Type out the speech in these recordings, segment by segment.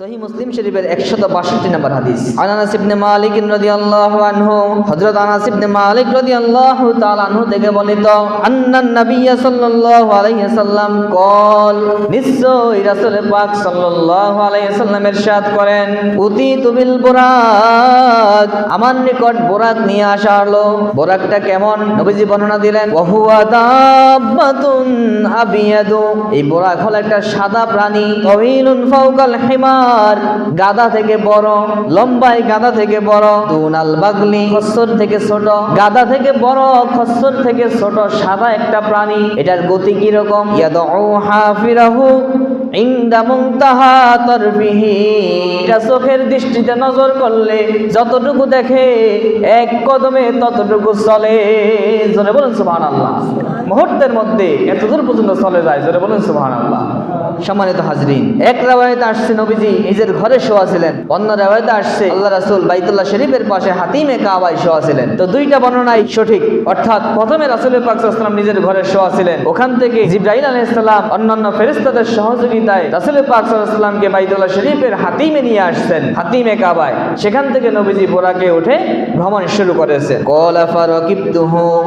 সহি মুসলিম শরীফের একশত বাষট্টি নম্বর হাদিস। আনাস ইবনে মালিক রাদিয়াল্লাহু আনহু, হযরত আনাস ইবনে মালিক রাদিয়াল্লাহু তাআলা আনহু থেকে বর্ণিত আন্নান নবিয়্য সাল্লাল্লাহু আলাইহি সাল্লাম কল নিশ্চয় রাসূল পাক সাল্লাল্লাহু আলাইহি সাল্লাম ইরশাদ করেন উতি তুবিল বুরাক আমার নিকট বোরাক নিয়ে আসা হলো বোরাকটা কেমন? নবীজি বর্ণনা দিলেন, ওহুয়া দাব্বাতুন আবিয়াদু এই বোরাক হলো একটা সাদা প্রাণী, তহিলুন ফাউকাল হিমার গাদা থেকে বড়, লম্বায় গাদা থেকে বড় দুনাল বাগলি খসর থেকে ছোট, গাদা থেকে বড়, খসর থেকে ছোট, সাদা একটা প্রাণী, এটার গতি কীরকম? রকম ইয়াদউ হাফিরাহু চোখের দৃষ্টিতে নজর করলে যতটুকু দেখে, এক কদমে ততটুকু চলে। জোরে বলুন সুবহানাল্লাহ। মুহূর্তের মধ্যে এত দূর পর্যন্ত চলে যায়, জোরে বলুন সুবহানাল্লাহ। সম্মানিত হাজরিন, এক রেওয়ায়তে আসছে নবীজি, নিজের ঘরে শোয়া ছিলেন। অন্য রেওয়ায়তে আসছে আল্লাহ রাসুল বাইতুল্লাহ শরীফের পাশে হাতিমে কাবায় শোয়া ছিলেন। তো দুইটা বর্ণনাই সঠিক। অর্থাৎ প্রথমে রাসূল পাক সাল্লাল্লাহু আলাইহি ওয়াসাল্লাম নিজের ঘরে শোয়া ছিলেন। ওখান থেকে জিব্রাইল আলাইহিস সালাম অন্যান্য ফেরেশতাদের সহযোগিতায় রাসূল পাক আলাইহি বাইতুল্লাহ শরীফের হাতিমে নিয়ে আসছেন হাতিমে কাবায়। সেখান থেকে নবীজি বোরাকে উঠে ভ্রমণ শুরু করেছে।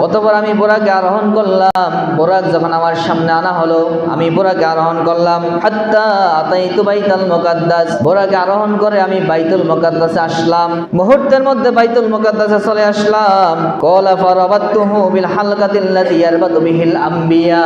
অতঃপর আমি বোরাকে আরোহণ করলাম। বোরাক যখন আমার সামনে আনা হলো আমি বোরাকে আরোহণ করলাম। হাত্তা আতাইতু বাইতুল মুকাদ্দাস। বোরাকে আরোহণ করে আমি বাইতুল মুকাদ্দাসে আসলাম। মুহূর্তের মধ্যে বাইতুল মুকাদ্দাসে চলে আসলাম। কলা ফারাবাতুহু বিল হালকাতিল্লাতি ইয়ারবাতু বিহিল আম্বিয়া।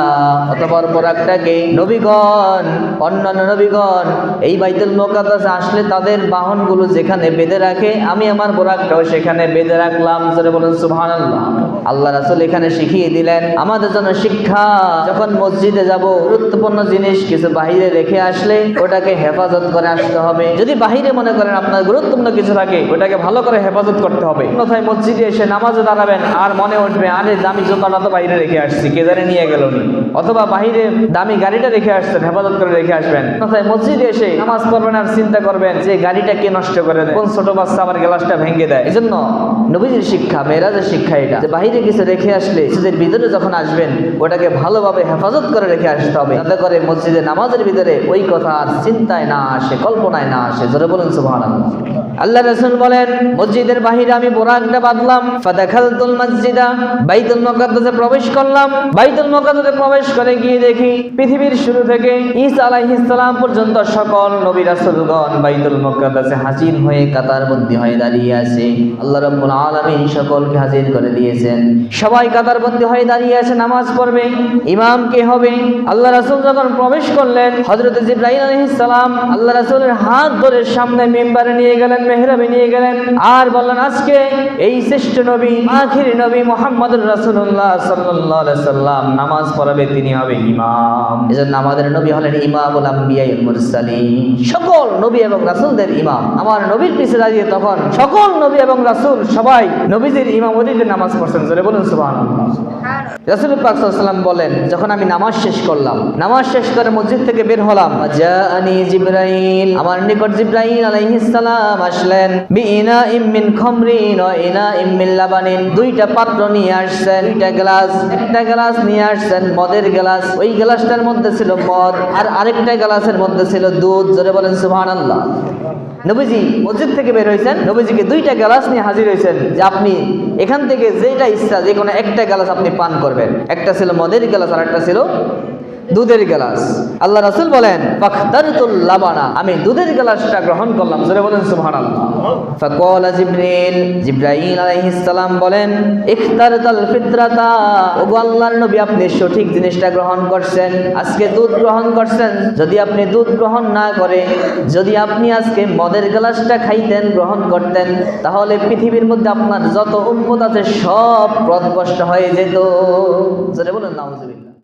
অতঃপর বোরাকটাকে নবীগণ অন্যান্য নবীগণ, এই বাইতুল মুকাদ্দাসে আসলে তাদের বাহনগুলো যেখানে বেঁধে রাখে, আমি আমার বোরাকটাও সেখানে বেঁধে রাখলাম, জোরে বলুন, সুবহানাল্লাহ। আল্লাহ রাসূল এখানে শিখিয়ে দিলেন, আমাদের জন্য শিক্ষা, যখন মসজিদে যাব, গুরুত্বপূর্ণ জিনিস কিছু বাহিরে রেখে আসলে ওটাকে হেফাজত করে আসতে হবে। যদি বাহিরে মনে করেন আপনার গুরুত্বপূর্ণ কিছু থাকে, ওটাকে ভালো করে হেফাজত করতে হবে। কোথায় মসজিদে এসে নামাজে দাঁড়াবেন, আর মনে উঠবে, আরে দামি জোতাটা তো বাইরে রেখে আসছি, কে জানে নিয়ে গেল নি? অথবা বাহিরে দামি গাড়িটা রেখে আসছেন, হেফাজত করে রেখে আসবেন। কোথায় মসজিদে এসে নামাজ পড়বেন আর চিন্তা করবেন যে গাড়িটা কে নষ্ট করে দেয়। কোন ছোট বাচ্চা আবার গ্লাসটা ভেঙে দেয়। এজন্য নবীজির শিক্ষা, মেয়েরাজের শিক্ষা এটা। যে বাহিরে কিছু রেখে আসলে মসজিদের ভিতরে যখন আসবেন, ওটাকে ভালোভাবে হেফাজত করে রেখে আসতে হবে। যাতে করে মসজিদে নামাজের ভিতরে ওই কথা আর চিন্তায় না আসে, কল্পনায় না আসে। জোরে বলুন, সুবহানাল্লাহ। আল্লাহ রাসূল বলেন, মসজিদের বাহিরে আমি বোরাকটা বাঁধলাম, ফাদাখালতুল মসজিদা, বাইতুল মুকাদ্দাসে প্রবেশ করলাম। বাইতুল মুকাদ্দাসে প্রবেশ করে গিয়ে দেখি, পৃথিবীর শুরু থেকে ঈসা আলাইহিস সালাম পর্যন্ত সকল নবী রাসূলগণ বাইতুল মুকাদ্দাসে হাজির হয়ে কাতারবন্দি হয়ে দাঁড়িয়ে আছে। আল্লাহ রাব্বুল আলামিন সকলকে হাজির করে দিয়েছেন। সবাই কাতারবন্দি হয়ে দাঁড়িয়ে আছে, নামাজ পড়বে। ইমাম কে হবে? আল্লাহ রাসূল যখন প্রবেশ করলেন, হযরত জিবরাইল আলাইহিস সালাম আল্লাহ রাসূলের হাত ধরে সামনে মিম্বারে নিয়ে গেলেন, মেহরাবে নিয়ে গেলেন। আর বললেন, আজকে এই শ্রেষ্ঠ নবী, আখির নবী মুহাম্মদুর রাসূলুল্লাহ সাল্লাল্লাহু আলাইহি সাল্লাম, নামাজ পড়াবে তিনি হবে ইমাম। এজন্য আমাদের নবী হলেন ইমামুল আম্বিয়াই মুরসালিন। সকল নবী এবং রাসূলদের ইমাম। আমার নবীর পিছে দাঁড়িয়ে তখন সকল নবী এবং রাসূল সবাই নবীজির ইমামতিতে নামাজ পড়ছেন। জোরে বলুন সুবহানাল্লাহ। রাসূল পাক সাল্লাল্লাহু আলাইহি সাল্লাম বলেন যখন আমি নামাজ শেষ করলাম নামাজ শেষ করে মসজিদ থেকে বের হলাম জাআনি জিবরাইল। আমার নিকট জিবরাইল আলাইহিস সালাম আসলেন। বিনা ইমিন খমরিন ও ইনা ইমিন লাবানিন। দুইটা পাত্র নিয়ে আসছেন দুইটা গ্লাস একটা গ্লাস নিয়ে আসছেন মদের গ্লাস। ওই গ্লাসটার মধ্যে ছিল মদ। আর আরেকটা গ্লাসের মধ্যে ছিল দুধ, জোরে বলেন সুহান আল্লাহ নবীজি মসজিদ থেকে বের হয়েছেন নবীজিকে দুইটা গ্লাস নিয়ে হাজির হয়েছেন যে আপনি এখান থেকে যেটা ইচ্ছা যে কোনো একটা গ্লাস আপনি পান করবেন। একটা ছিল মদের গ্লাস আর একটা ছিল দুধের গ্লাস। আল্লাহ রাসূল বলেন লাবানা। আমি দুধের গ্লাসটা গ্রহণ করলাম। জোরে বলেন আপনি সঠিক জিনিসটা গ্রহণ করছেন, আজকে দুধ গ্রহণ করছেন। যদি আপনি দুধ গ্রহণ না করে, যদি আপনি আজকে খাইতেন, গ্রহণ করতেন, তাহলে পৃথিবীর মধ্যে আপনার যত উম্মত আছে, সব পথভ্রষ্ট হয়ে যেত। জোরে বলেন